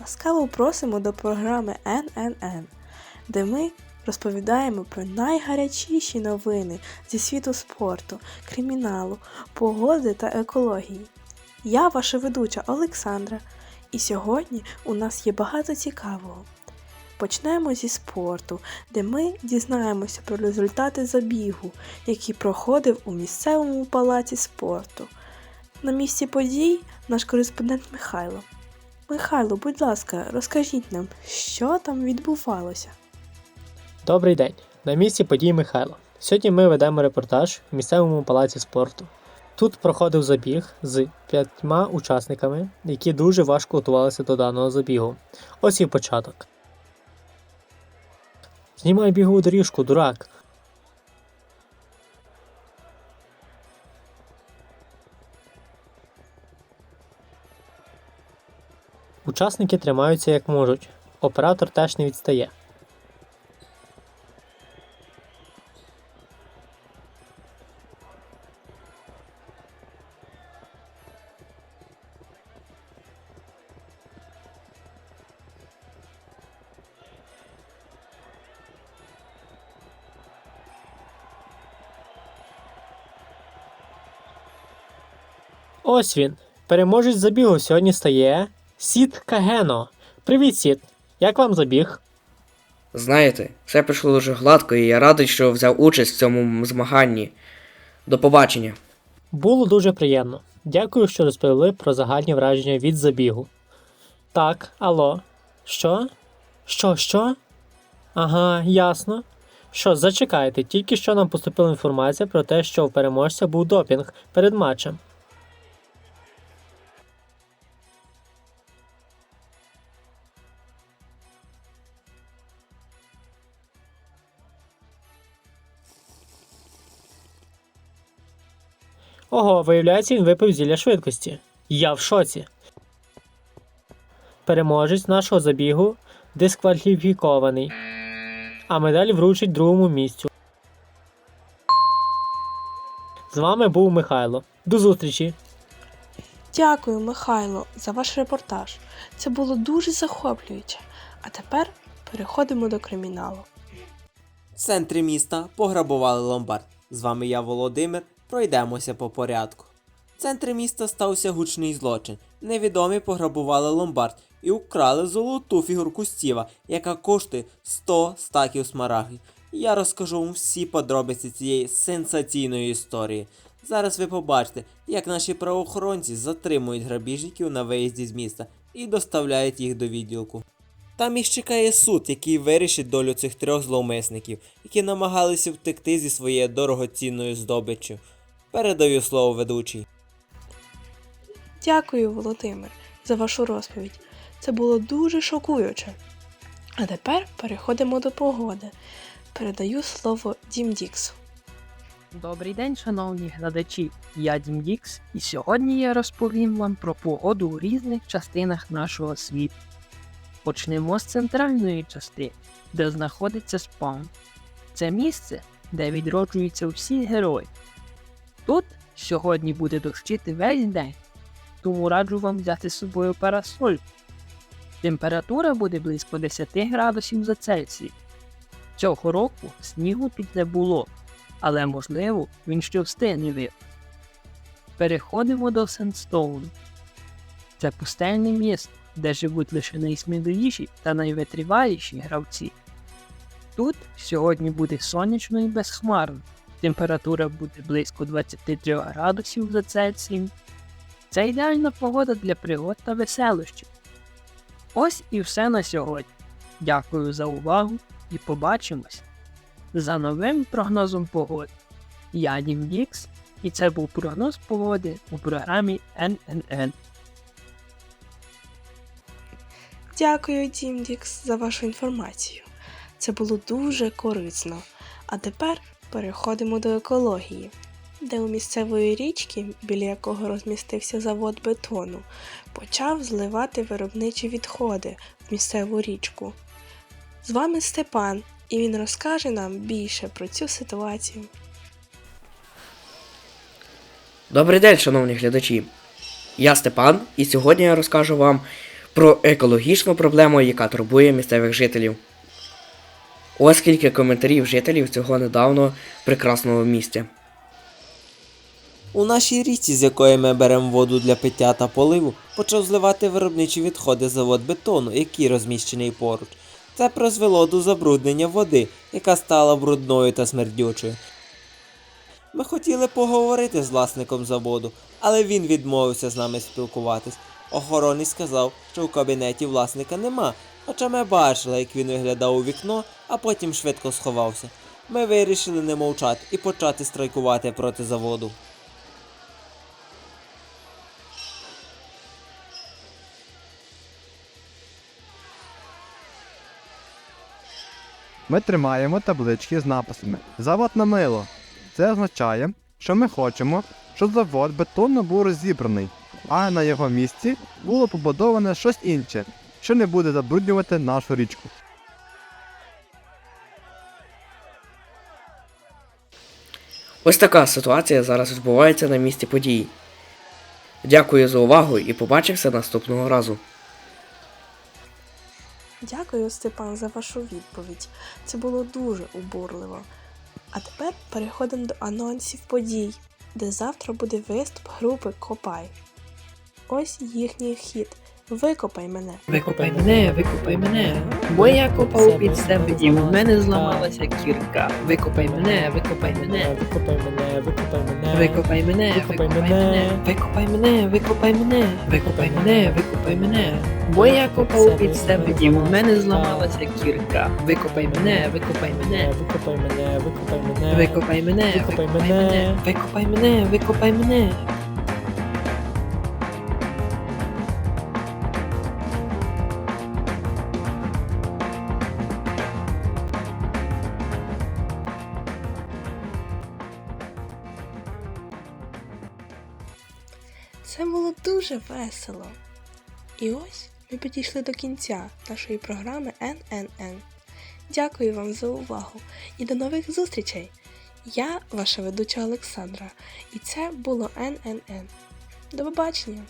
Ласкаво просимо до програми ННН, де ми розповідаємо про найгарячіші новини зі світу спорту, криміналу, погоди та екології. Я ваша ведуча Олександра, і сьогодні у нас є багато цікавого. Почнемо зі спорту, де ми дізнаємося про результати забігу, який проходив у місцевому палаці спорту. На місці подій наш кореспондент Михайло. Михайло, будь ласка, розкажіть нам, що там відбувалося. Добрий день. На місці подій Михайло. Сьогодні ми ведемо репортаж в місцевому палаці спорту. Тут проходив забіг з п'ятьма учасниками, які дуже важко готувалися до даного забігу. Ось і початок. Знімай бігову доріжку, дурак. Учасники тримаються як можуть. Оператор теж не відстає. Ось він. Переможець забігу сьогодні стає Сід Кагено. Привіт, Сід. Як вам забіг? Знаєте, все пройшло дуже гладко, і я радий, що взяв участь в цьому змаганні. До побачення. Було дуже приємно. Дякую, що розповіли про загальні враження від забігу. Так, алло. Що? Що, що? Ага, ясно. Що, зачекайте, тільки що нам поступила інформація про те, що у переможця був допінг перед матчем. Ого, виявляється, він випив зілля швидкості. Я в шоці. Переможець нашого забігу дискваліфікований, а медаль вручить другому місцю. З вами був Михайло. До зустрічі! Дякую, Михайло, за ваш репортаж. Це було дуже захоплююче. А тепер переходимо до криміналу. В центрі міста пограбували ломбард. З вами я, Володимир. Пройдемося по порядку. В центрі міста стався гучний злочин. Невідомі пограбували ломбард і украли золоту фігурку Стіва, яка коштує 100 стаків смарагдів. Я розкажу вам всі подробиці цієї сенсаційної історії. Зараз ви побачите, як наші правоохоронці затримують грабіжників на виїзді з міста і доставляють їх до відділку. Там їх чекає суд, який вирішить долю цих трьох зловмисників, які намагалися втекти зі своєю дорогоцінною здобиччю. Передаю слово ведучій. Дякую, Володимир, за вашу розповідь. Це було дуже шокуюче. А тепер переходимо до погоди. Передаю слово Дім Діксу. Добрий день, шановні глядачі. Я Дім Дікс, і сьогодні я розповім вам про погоду у різних частинах нашого світу. Почнемо з центральної частини, де знаходиться спаун. Це місце, де відроджуються всі герої. Тут сьогодні буде дощити весь день, тому раджу вам взяти з собою парасоль. Температура буде близько 10 градусів за Цельсій. Цього року снігу тут не було, але можливо він ще встигне випасти. Переходимо до Сенстоуну. Це пустельне місто, де живуть лише найсміливіші та найвитриваліші гравці. Тут сьогодні буде сонячно і безхмарно. Температура буде близько 23 градусів за Цельсієм. Це ідеальна погода для пригод та веселощів. Ось і все на сьогодні. Дякую за увагу і побачимось за новим прогнозом погоди. Я Дім Дікс, і це був прогноз погоди у програмі ННН. Дякую, Дім Дікс, за вашу інформацію. Це було дуже корисно. А тепер переходимо до екології, де у місцевої річки, біля якого розмістився завод бетону, почав зливати виробничі відходи в місцеву річку. З вами Степан, і він розкаже нам більше про цю ситуацію. Добрий день, шановні глядачі. Я Степан, і сьогодні я розкажу вам про екологічну проблему, яка турбує місцевих жителів. Ось кілька коментарів жителів цього недавно прекрасного місця. У нашій річці, з якої ми беремо воду для пиття та поливу, почав зливати виробничі відходи завод бетону, який розміщений поруч. Це призвело до забруднення води, яка стала брудною та смердючою. Ми хотіли поговорити з власником заводу, але він відмовився з нами спілкуватись. Охоронець сказав, що в кабінеті власника нема, хоча ми бачили, як він виглядав у вікно, а потім швидко сховався. Ми вирішили не мовчати і почати страйкувати проти заводу. Ми тримаємо таблички з написами Завод на мило. Це означає, що ми хочемо, щоб завод бетонно був розібраний, а на його місці було побудоване щось інше, що не буде забруднювати нашу річку. Ось така ситуація зараз відбувається на місці події. Дякую за увагу і побачимося наступного разу. Дякую, Степан, за вашу відповідь. Це було дуже обурливо. А тепер переходимо до анонсів подій, де завтра буде виступ групи Копай. Ось їхній хід. Викопай мене. Викопай мене, викопай мене. Бо я копав під себе і в мене зламалася кірка. Викопай мене, викопай мене. Викопай мене, викопай мене. Викопай мене, Викопай мене. викопай мене, викопай мене, викопай мене, викопай мене. Бо я копав під себе і в мене зламалася кірка. Викопай мене, викопай мене. Викопай мене, викопай мене. Викопай мене, Викопай мене, викопай мене, викопай мене. Це було дуже весело. І ось ми підійшли до кінця нашої програми NNN. Дякую вам за увагу і до нових зустрічей! Я ваша ведуча Олександра, і це було NNN. До побачення!